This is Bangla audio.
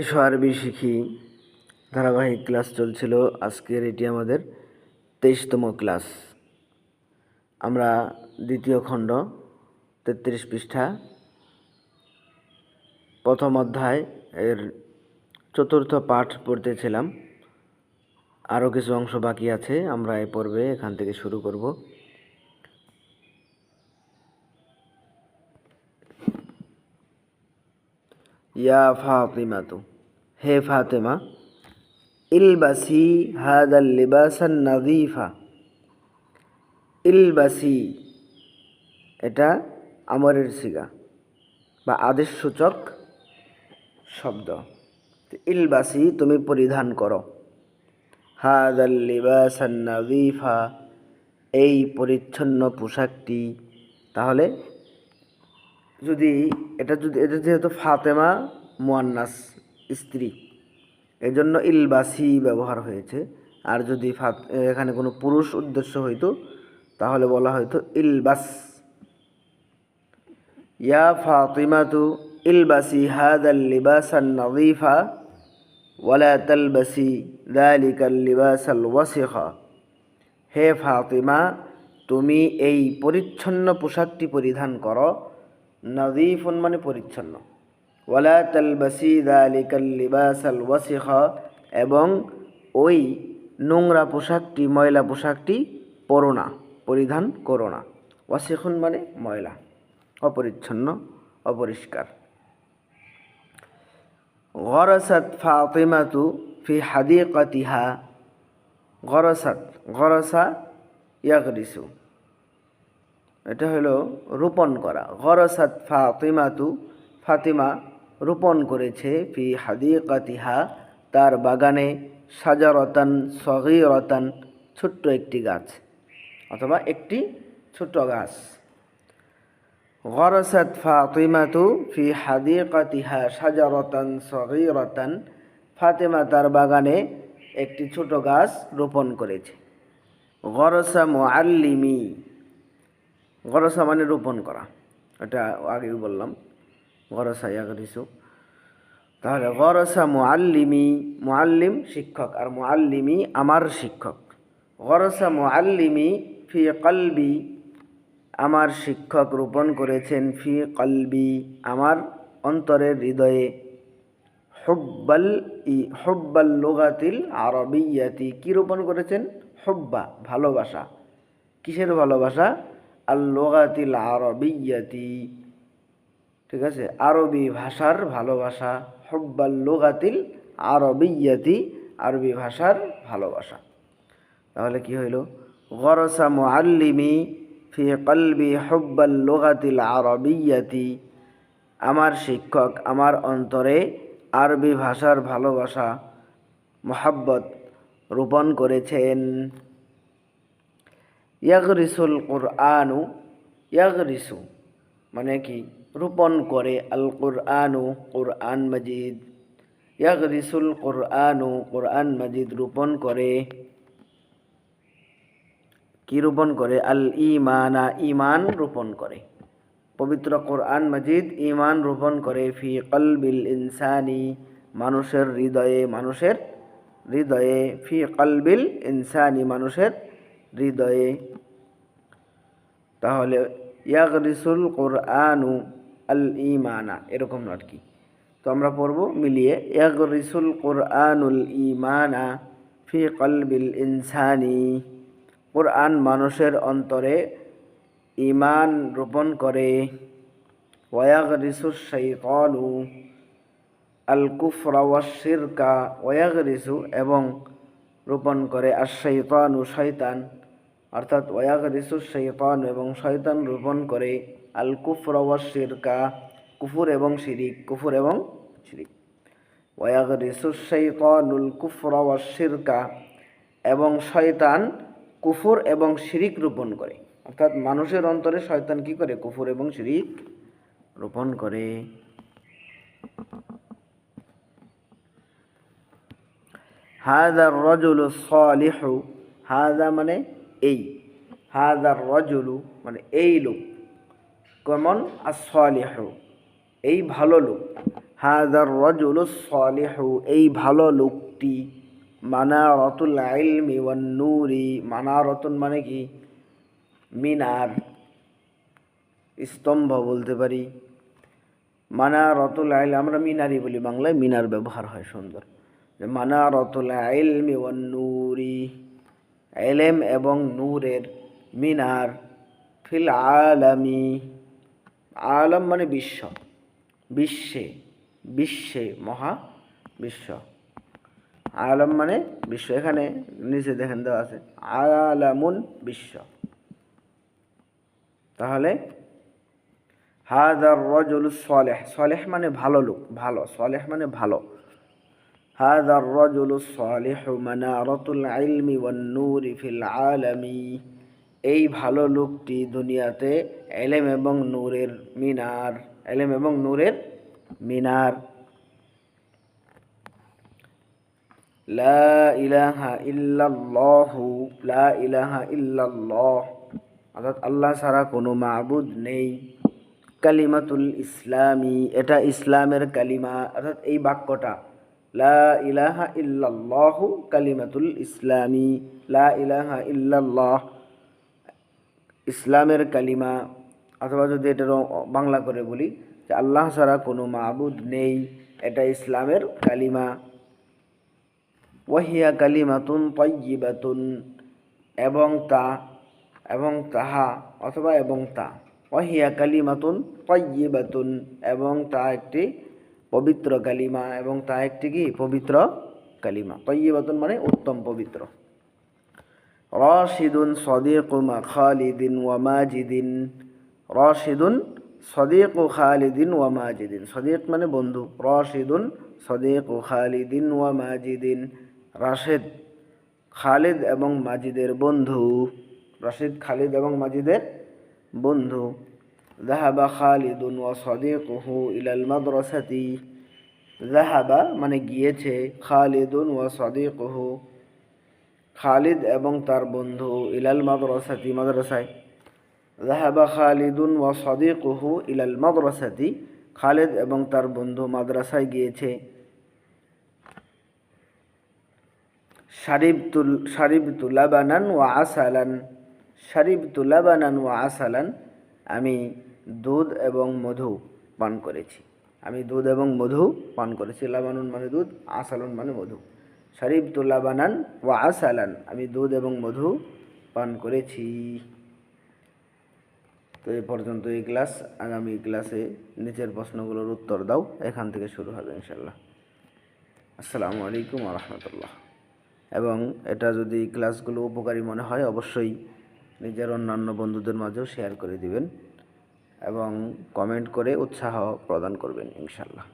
এসো আরবি শিখি। ধারাবাহিক ক্লাস চলছিল। আজকের এটি আমাদের তেইশতম ক্লাস। আমরা দ্বিতীয় খণ্ড, তেত্রিশ পৃষ্ঠা, প্রথম অধ্যায় এর চতুর্থ পাঠ পড়তেছিলাম। আরও কিছু অংশ বাকি আছে, আমরা এ পর্বে এখান থেকে শুরু করব। ইয়া ফাতিমাতু হে ফাতেমা, ইলবাসি হাদাল লিবাসান নাজিফা ইলবাসি, এটা আমরের সিগা বা আদেশ সূচক শব্দ ইলবাসি তুমি পরিধান করো। হাদাল লিবাসান নাজিফা এই পরিচ্ছন্ন পোশাকটি। তাহলে যদি, এটা যদি, এটা যেহেতু ফাতেমা মুয়ান্নাস স্ত্রী। এজন্য ইলবাসি ব্যবহার হয়েছে। আর যদি ফাত, এখানে কোনো পুরুষ উদ্দেশ্য হইতো, তাহলে বলা হয়তো ইলবাস। ইয়া ফাতিমাতু ইলবাসি হাদাল লিবাসান নাযীফা ওয়ালা তালবাসি যালিকাল লিবাসাল ওয়াসিখা। হে ফাতিমা, তুমি এই পরিচ্ছন্ন পোশাকটি পরিধান করো। নদীফুন মানে পরিচ্ছন্ন। ওয়ালা তালবাসি দালিকাল লিবাসাল এবং ওই নোংরা পোশাকটি, ময়লা পোশাকটি পরো না, পরিধান করো না। ওয়াসিখুন মানে ময়লা, অপরিচ্ছন্ন, অপরিষ্কার। গরসাত ফাতিমাতু ফি হাদিকাতিহা, গরসাত, গরসা ইয়াগরিসু। এটা হলো রোপণ করা। গরসাত ফাতিমাতু, ফাতিমা রোপণ করেছে, ফি হাদিকাতিহা, তার বাগানে সাজারতান সগিরতান ছোট্ট একটি গাছ অথবা একটি ছোট্ট গাছ। গরসাত ফাতিমাতু ফি হাদিকাতিহা সাজারতান সগিরতান, ফাতেমা তার বাগানে একটি ছোট গাছ রোপণ করেছে। গরসা মুআল্লিমি, গরসা মানে রোপণ করা, এটা আগেও বললাম। গরসা, ইয়াগরিসু। তাহলে গরসা মুআল্লিমি, মুআল্লিম শিক্ষক আর মুআল্লিমি আমার শিক্ষক। গরসা মুআল্লিমি ফি কলবি আমার শিক্ষক রোপণ করেছেন ফি কলবি আমার অন্তরের হৃদয়ে। হব্বাল ই, হব্বাল লোগাতিল আরবিয়াতি কি রোপণ করেছেন? হব্বা, ভালোবাসা। কিসের ভালোবাসা? আল লোগাতিল আরবিয়াতি। ঠিক আছে? আরবি ভাষার ভালোবাসা, হব্বাল লোগাতিল আরবিয়াতি আরবি ভাষার ভালোবাসা। তাহলে কি হইল? গরসা মুআল্লিমি ফি কলবি হব্বাল লোগাতিল আরবিয়াতি আমার শিক্ষক, আমার অন্তরে আরবি ভাষার ভালোবাসা, মোহাব্বত রোপণ করেছেন। ইয়াগরিসুল কুরআনু, ইয়াগরিসু মানে কি? রোপণ করে আল কুরআনু কুরআন মজিদ। ইয়াগরিসুল কুরআনু কুরআন মজিদ রোপণ করে। কি রোপণ করে? আল ইমানা ইমান রোপণ করে। পবিত্র কোরআন মজিদ ইমান রোপণ করে। ফি কলবিল ইনসানি, মানুষের হৃদয়ে মানুষের হৃদয়ে। ফি কলবিল ইনসানি, মানুষের হৃদয়ে। তাহলে ইয়াক ইয়াগরিসুল কোরআনু আল ইমানা এরকম আর কি তো আমরা পড়ব মিলিয়ে, ইয়াগরিসুল কোরআনুল ইমানা ফি কলবিল ইনসানি। কোরআন মানুষের অন্তরে ইমান রোপণ করে। ওয়াগরিসু শৈতানু আল কুফরা ওয়াশিরকা ওয়াগরিসু এবং রোপণ করে আর শৈতানু শৈতান অর্থাৎ ওয়াগরিসু শৈতান এবং শৈতান রোপণ করে আল কুফরা ওয়াশিরকা কুফুর এবং শিরিক, কুফুর এবং শিরিক। ওয়াগরিসু শৈতানুল কুফরা ওয়াশিরকা এবং শয়তান কুফুর এবং শিরিক রোপণ করে। অর্থাৎ মানুষের অন্তরে শয়তান কি করে? কুফুর এবং শিরিক রোপণ করে। হাদার রজুল সালিহু হাদা মানে এই। হাদার রজুলু মানে এই লোক। কেমন আর সালিহু এই ভালো লোক। হাদার রজুলুস সালিহু এই ভালো লোকটি। মানারতুল ইলমি ওয়ান নূরি, মানারতুন মানে কি? মিনার, স্তম্ভ বলতে পারি। মানা মানারতুল আইল আমরা মিনারি বলি বাংলায়, মিনার ব্যবহার হয় সুন্দর। যে মানারতুল ইলমি ওয়ান নূরি। এলেম এবং নূরের মিনার ফিল আলামি। আলম মানে বিশ্ব, বিশ্বে বিশ্বে, মহা বিশ্ব। আলম মানে বিশ্ব, এখানে নিচে দেখেন দেওয়া আছে, আলামুন বিশ্ব। তাহলে হাদার রজুল সলেহ সলেহ মানে ভালো লোক, ভালো, সলেহ মানে ভালো। রজুল সলেহ মানারতুল ইলমি ওয়ান নূরি ফিল আলামি। এই ভালো লোকটি দুনিয়াতে এলেম এবং নূরের মিনার, এলেম এবং নূরের মিনার। লা ইলাহা ইল্লাল্লাহু, লা ইলাহা ইল্লাল্লাহ। অর্থাৎ আল্লাহ ছাড়া কোনো মাবুদ নেই। কালিমাতুল ইসলামী, এটা ইসলামের কালিমা। অর্থাৎ এই বাক্যটা লা ইলাহা ইল্লাল্লাহু কালিমাতুল ইসলামী, লা ইলাহা ইল্লাল্লাহ, ইসলামের কালিমা, অথবা যদি এটা বাংলা করে বলি, যে আল্লাহ ছাড়া কোনো মাবুদ নেই, এটা ইসলামের কালিমা। ওয়াহিয়া কালিমাতুন তৈবাতুন এবং তা, এবং তাহা, অথবা এবং তা। ওয়াহিয়া কালিমাতুন তৈবাতুন এবং তা একটি পবিত্র কালিমা এবং তা একটি কি? পবিত্র কালিমা। তৈবাতুন মানে উত্তম পবিত্র। রাশিদুন সদিক খালিদিন ওয়ামাজিদিন রাশিদুন সদিক খালিদিন ওয়ামাজিদিন সদিক মানে বন্ধু। রাশিদুন সদিক খালিদিন ওয়ামাজিদিন রাশেদ, খালিদ এবং মাজিদের বন্ধু। রাশিদ, খালিদ এবং মাজিদের বন্ধু। জাহাবা খালিদুন ওয়া সদিকুহু ইলাল মাদ্রাসাতি জাহাবা মানে গিয়েছে খালিদুন ওয়া সদিকুহু খালিদ এবং তার বন্ধু ইলাল মাদ্রাসাতি মাদ্রাসায়। জাহাবা খালিদুন ওয়া সদিকুহু ইলাল মাদ্রাসাতি। খালিদ এবং তার বন্ধু মাদ্রাসায় গিয়েছে। শারিবতুল শারিবতু লাবানান ওয়া আসালান। শারিবতু লাবানান ওয়া আসালান। আমি দুধ এবং মধু পান করেছি। আমি দুধ এবং মধু পান করেছি। লাবানুন মানে দুধ, আসালুন মানে মধু। শারিবতু লাবানান ও আসালান। আমি দুধ এবং মধু পান করেছি। তো এ পর্যন্ত এই ক্লাস। আগামী ক্লাসে নিচের প্রশ্নগুলোর উত্তর দাও। এখান থেকে শুরু হবে ইনশাল্লাহ আসসালামু আলাইকুম রহমতুল্লাহ। এবং এটা যদি ক্লাসগুলো উপকারী মনে হয়, অবশ্যই নিজের অন্যান্য বন্ধুদের মাঝেও শেয়ার করে দিবেন। এবং কমেন্ট করে উৎসাহ প্রদান করবেন ইনশাল্লাহ